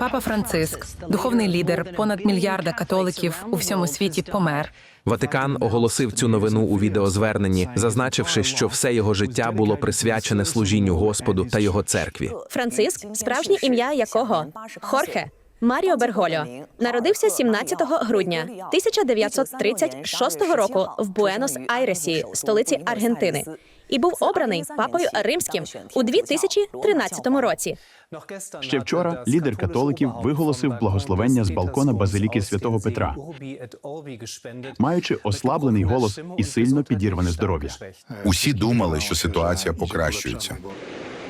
Папа Франциск, духовний лідер понад мільярда католиків у всьому світі, помер. Ватикан оголосив цю новину у відеозверненні, зазначивши, що все його життя було присвячене служінню Господу та його церкві. Франциск, справжнє ім'я якого Хорхе Маріо Бергольо, народився 17 грудня 1936 року в Буенос-Айресі, столиці Аргентини, і був обраний папою римським у 2013 році. Ще вчора лідер католиків виголосив благословення з балкона базиліки святого Петра, маючи ослаблений голос і сильно підірване здоров'я. Усі думали, що ситуація покращується.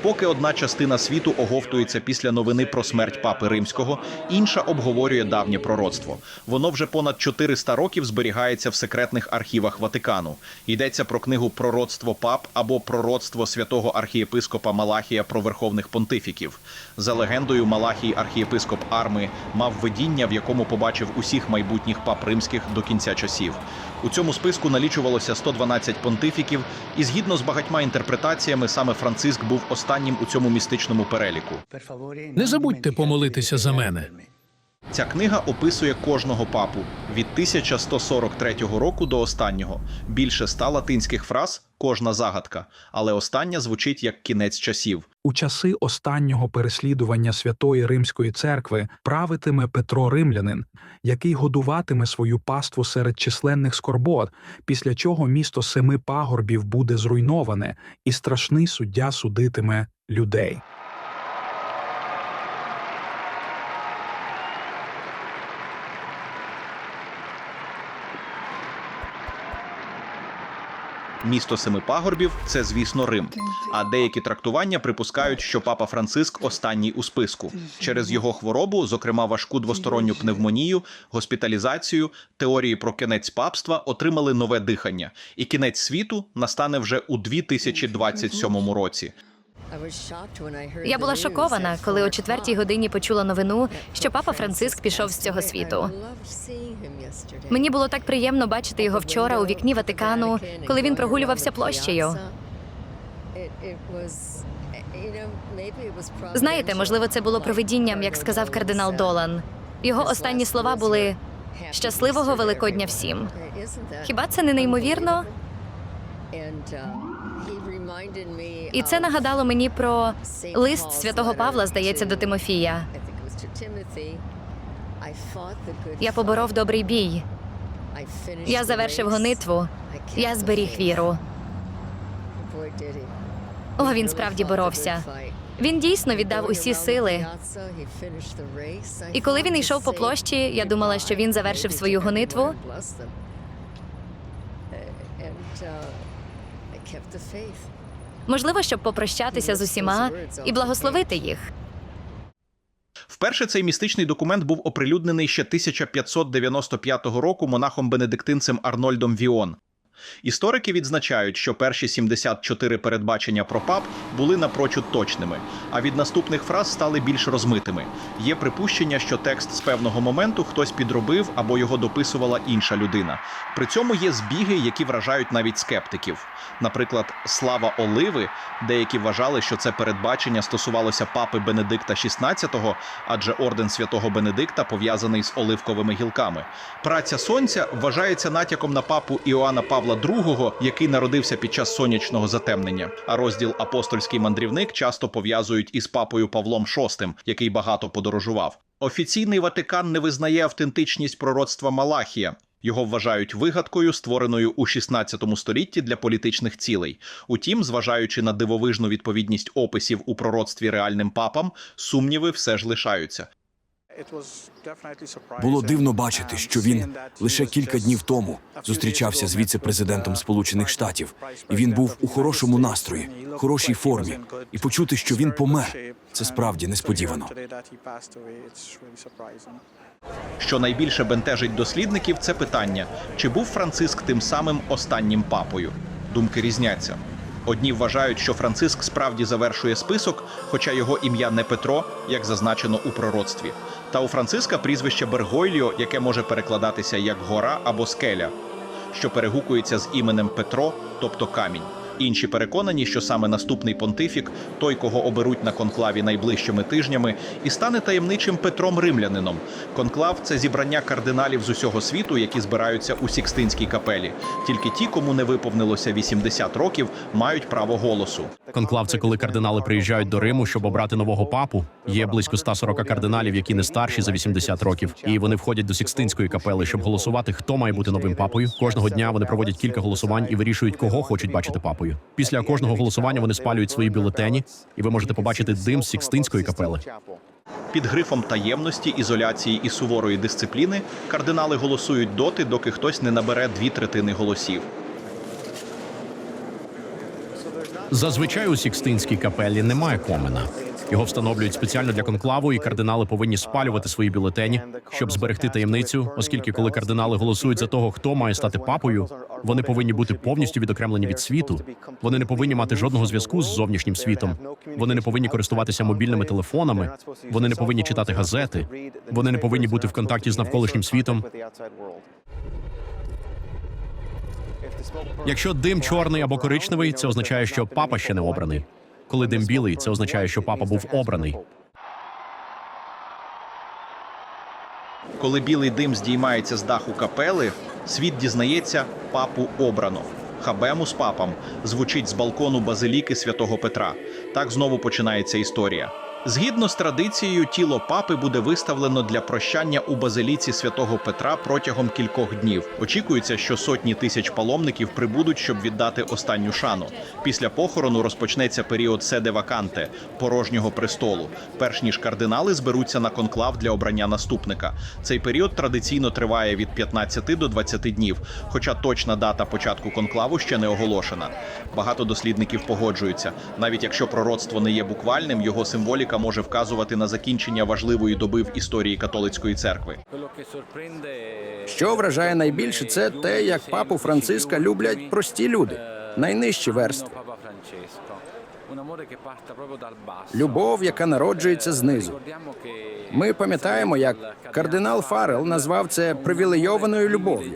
Поки одна частина світу оговтується після новини про смерть папи римського, інша обговорює давнє пророцтво. Воно вже понад 400 років зберігається в секретних архівах Ватикану. Йдеться про книгу Пророцтво пап або Пророцтво святого архієпископа Малахія про верховних понтифіків. За легендою, Малахій архієпископ Арми мав видіння, в якому побачив усіх майбутніх пап римських до кінця часів. У цьому списку налічувалося 112 понтифіків, і згідно з багатьма інтерпретаціями, саме Франциск був останнім у цьому містичному переліку. Не забудьте помолитися за мене. Ця книга описує кожного папу від 1143 року до останнього. Більше ста латинських фраз, кожна загадка, але остання звучить як кінець часів. У часи останнього переслідування Святої Римської церкви правитиме Петро Римлянин, який годуватиме свою паству серед численних скорбот, після чого місто семи пагорбів буде зруйноване, і страшний суддя судитиме людей. Місто семи пагорбів це, звісно, Рим. А деякі трактування припускають, що папа Франциск останній у списку через його хворобу, зокрема важку двосторонню пневмонію, госпіталізацію, теорії про кінець папства отримали нове дихання, і кінець світу настане вже у 2027 році. Я була шокована, коли о четвертій годині почула новину, що папа Франциск пішов з цього світу. Мені було так приємно бачити його вчора у вікні Ватикану, коли він прогулювався площею. Знаєте, можливо, це було провидінням, як сказав кардинал Долан. Його останні слова були щасливого Великодня всім. Хіба це не неймовірно? І це нагадало мені про лист святого Павла, здається, до Тимофія. Я поборов добрий бій. Я завершив гонитву. Я зберіг віру. О, він справді боровся. Він дійсно віддав усі сили. І коли він йшов по площі, я думала, що він завершив свою гонитву. Можливо, щоб попрощатися з усіма і благословити їх. Вперше цей містичний документ був оприлюднений ще 1595 року монахом бенедиктинцем Арнольдом Віон. Історики відзначають, що перші 74 передбачення про пап були напрочуд точними, а від наступних фраз стали більш розмитими. Є припущення, що текст з певного моменту хтось підробив або його дописувала інша людина. При цьому є збіги, які вражають навіть скептиків. Наприклад, слава оливи, деякі вважали, що це передбачення стосувалося папи Бенедикта XVI, адже орден святого Бенедикта пов'язаний з оливковими гілками. Праця сонця вважається натяком на папу Іоанна Павла II, який народився під час сонячного затемнення. А розділ апостольський мандрівник часто пов'язують із папою Павлом VI, який багато подорожував. Офіційний Ватикан не визнає автентичність пророцтва Малахія. Його вважають вигадкою, створеною у 16 столітті для політичних цілей. Утім, зважаючи на дивовижну відповідність описів у пророцтві реальним папам, сумніви все ж лишаються. Було дивно бачити, що він лише кілька днів тому зустрічався з віце-президентом Сполучених Штатів, і він був у хорошому настрої, хорошій формі, і почути, що він помер, це справді несподівано. Що найбільше бентежить дослідників, це питання: чи був Франциск тим самим останнім папою? Думки різняться. Одні вважають, що Франциск справді завершує список, хоча його ім'я не Петро, як зазначено у пророцтві. Та у Франциска прізвище Бергойліо, яке може перекладатися як гора або скеля, що перегукується з іменем Петро, тобто камінь. Інші переконані, що саме наступний понтифік, той, кого оберуть на конклаві найближчими тижнями, і стане таємничим Петром Римлянином. Конклав це зібрання кардиналів з усього світу, які збираються у Сікстинській капелі. Тільки ті, кому не виповнилося 80 років, мають право голосу. Конклав це коли кардинали приїжджають до Риму, щоб обрати нового папу. Є близько 140 кардиналів, які не старші за 80 років, і вони входять до Сікстинської капели, щоб голосувати, хто має бути новим папою. Кожного дня вони проводять кілька голосувань і вирішують, кого хочуть бачити папою. Після кожного голосування вони спалюють свої бюлетені, і ви можете побачити дим з Сікстинської капели. Під грифом таємності, ізоляції і суворої дисципліни кардинали голосують доти, доки хтось не набере дві третини голосів. Зазвичай у Сікстинській капелі немає комена. Його встановлюють спеціально для конклаву, і кардинали повинні спалювати свої бюлетені, щоб зберегти таємницю, оскільки коли кардинали голосують за того, хто має стати папою, вони повинні бути повністю відокремлені від світу. Вони не повинні мати жодного зв'язку з зовнішнім світом. Вони не повинні користуватися мобільними телефонами. Вони не повинні читати газети. Вони не повинні бути в контакті з навколишнім світом. Якщо дим чорний або коричневий, це означає, що папа ще не обраний. Коли дим білий, це означає, що папа був обраний. Коли білий дим здіймається з даху капели, світ дізнається папу обрано. Хабемус папам звучить з балкону базиліки святого Петра. Так знову починається історія. Згідно з традицією, тіло папи буде виставлено для прощання у базиліці святого Петра протягом кількох днів. Очікується, що сотні тисяч паломників прибудуть, щоб віддати останню шану. Після похорону розпочнеться період седе ваканте порожнього престолу, перш ніж кардинали зберуться на конклав для обрання наступника. Цей період традиційно триває від 15 до 20 днів, хоча точна дата початку конклаву ще не оголошена. Багато дослідників погоджуються, навіть якщо пророцтво не є буквальним, його символіка може вказувати на закінчення важливої доби в історії католицької церкви. Що вражає найбільше, це те, як папу Франциска люблять прості люди, найнижчі верстви. Любов, яка народжується знизу. Ми пам'ятаємо, як кардинал Фарел назвав це привілейованою любов'ю.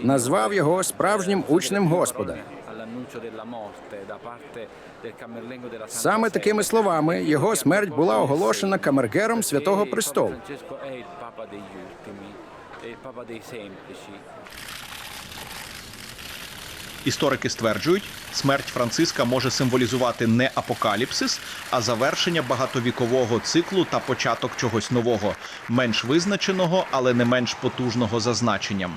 Назвав його справжнім учнем Господа. Саме такими словами його смерть була оголошена камергером святого престолу. Історики стверджують, смерть Франциска може символізувати не апокаліпсис, а завершення багатовікового циклу та початок чогось нового, менш визначеного, але не менш потужного за значенням.